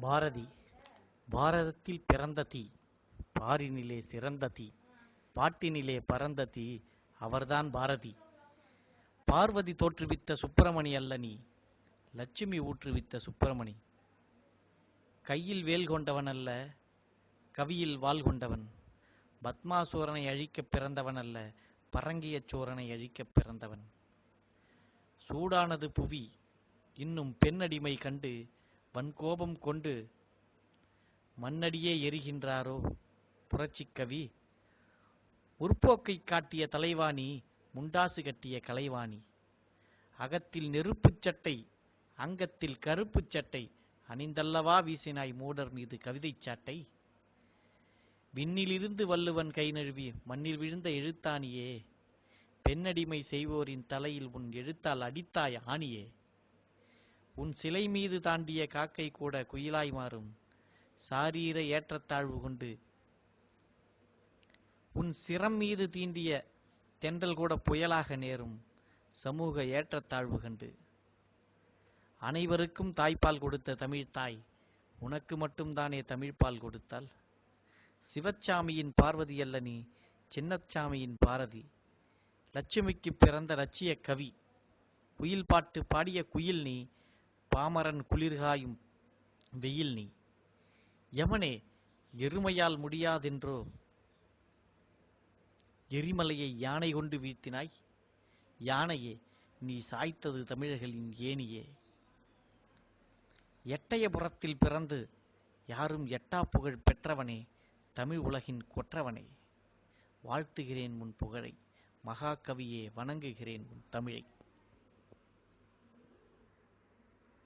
பாரதி பாரதத்தில் பிறந்த தீ பாரினிலே சிறந்த தீ பாட்டினிலே பறந்த தீ அவர்தான் பாரதி. பார்வதி தோற்றுவித்த சுப்பிரமணி அல்ல நீ லட்சுமி ஊற்றுவித்த சுப்பிரமணி. கையில் வேல் கொண்டவன் அல்ல கவியில் வாள் கொண்டவன். பத்மாசூரனை அழிக்கப் பிறந்தவன் அல்ல பரங்கிய சோரனை அழிக்க பிறந்தவன். சூடானது புவி இன்னும் பெண்ணடிமை கண்டு வன்கோபம் கொண்டு மண்ணடியே எரிகின்றாரோ? புரட்சிக் கவி முற்போக்கை காட்டிய தலைவாணி முண்டாசு கட்டிய கலைவாணி. அகத்தில் நெருப்புச் சட்டை அங்கத்தில் கருப்புச் சட்டை அணிந்தல்லவா வீசினாய் மூடர் மீது கவிதைச் சாட்டை. விண்ணிலிருந்து வள்ளுவன் கை நழுவி மண்ணில் விழுந்த எழுத்தாணியே. பெண்ணடிமை செய்வோரின் தலையில் உன் எழுத்தால் அடித்தாய் ஆணியே. உன் சிலை மீது தாண்டிய காக்கை கூட குயிலாய் மாறும். சாரீர ஏற்றத்தாழ்வு கொண்டு. உன் சிரம் மீது தீண்டிய தென்றல் கூட புயலாக நேரும். சமூக ஏற்றத்தாழ்வு கண்டு. அனைவருக்கும் தாய்ப்பால் கொடுத்த தமிழ் தாய் உனக்கு மட்டும்தானே தமிழ்ப்பால் கொடுத்தால் சிவச்சாமியின் பார்வதி அல்ல நீ சின்னச்சாமியின் பாரதி. லட்சுமிக்கு பிறந்த லட்சிய கவி குயில் பாட்டு பாடிய குயில் நீ பாமரன் குளிர்காயும் வெயில் நீ. யமனே எருமையால் முடியாதென்றோ? எரிமலையை யானை கொண்டு வீழ்த்தினாய்? யானையே நீ சாய்த்தது தமிழர்களின் ஏனியே எட்டயபுரத்தில் பிறந்து யாரும் எட்டா புகழ் பெற்றவனே தமிழ் உலகின் கொற்றவனே. வாழ்த்துகிறேன் உன் புகழை மகாகவியே வணங்குகிறேன் உன் தமிழை.